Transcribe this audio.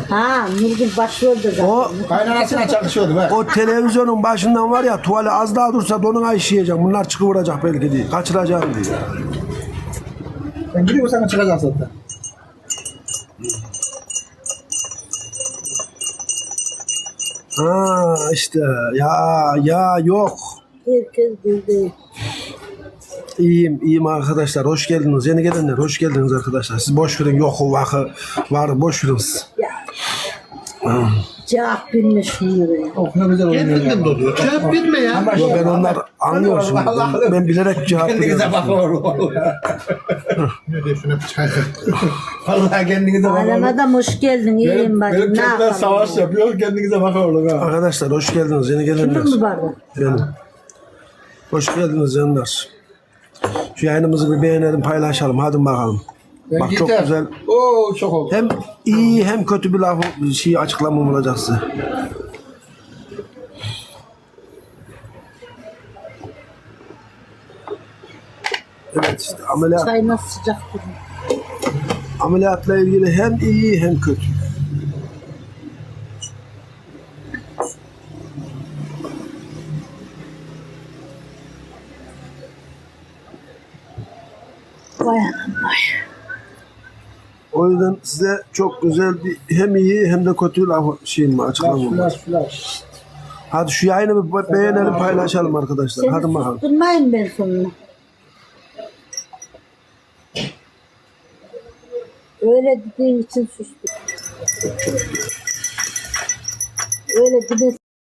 bak. Ha Nurgül başrolde zaten. O Kaynanasıyla çakışıyordu bak. o televizyonun başından var ya tuvali az daha dursa donuna işleyecek. Bunlar çıkıvıracak belki diye. Kaçıracağım diye. Ben gidiyorum sana çıkacaksın zaten. Ha işte ya ya yok. Herkes bildi. İyiyim, iyiyim arkadaşlar. Hoş geldiniz. Yeni gelenler hoş geldiniz arkadaşlar. Siz boş verin yok o vakı var boş verin siz. Cevap Nurgül. Oh ne güzel oynuyor. Kendinden doluyor. Cevap verme ya. Yo, ben onlar anlıyorum şimdi. Ben, ben bilerek cevap Kendinize veriyorum. bakın vallahi. Ne diyorsun hep çay. Vallahi kendinize bakın. Alem hoş geldin. İyiyim Benim, bacım. benim Ne kendimden yapalım? savaş yapıyor. Kendinize bakın ha. Arkadaşlar hoş geldiniz. Yeni gelenler. Kimin mi bardak? Benim. Hoş geldiniz canlar. Şu yayınımızı bir beğenelim, paylaşalım. Hadi bakalım. Ben Bak çok güzel. Oo çok oldu. Hem iyi hem kötü bir laf şey açıklamam olacak size. Evet işte ameliyat, Çay nasıl sıcak duruyor? ameliyatla ilgili hem iyi hem kötü. Vay anam vay. O yüzden size çok güzel bir hem iyi hem de kötü laf şeyim açıklamam olacak. Flash flash. Hadi şu yayını bir beğenelim paylaşalım arkadaşlar. Seni Hadi bakalım. susturmayın ben sonuna. Öyle dediğin için sustum. Öyle dedin